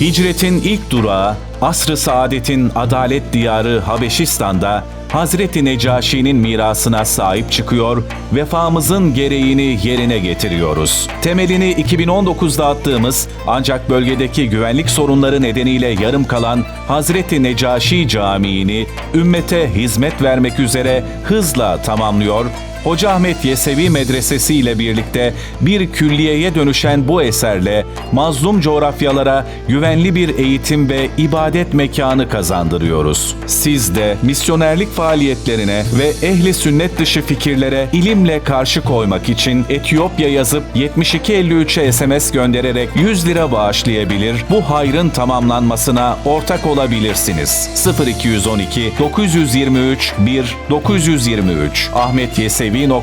Hicretin ilk durağı, asr-ı saadetin adalet diyarı Habeşistan'da Hazreti Necaşi'nin mirasına sahip çıkıyor, vefamızın gereğini yerine getiriyoruz. Temelini 2019'da attığımız ancak bölgedeki güvenlik sorunları nedeniyle yarım kalan Hazreti Necaşi Camii'ni ümmete hizmet vermek üzere hızla tamamlıyor Hoca Ahmet Yesevi Medresesi ile birlikte bir külliyeye dönüşen bu eserle mazlum coğrafyalara güvenli bir eğitim ve ibadet mekanı kazandırıyoruz. Siz de misyonerlik faaliyetlerine ve ehli sünnet dışı fikirlere ilimle karşı koymak için Etiyopya yazıp 7253'e SMS göndererek 100 lira bağışlayabilir, bu hayrın tamamlanmasına ortak olabilirsiniz. 0212 923 1 923 Ahmet Yesevi.org.tr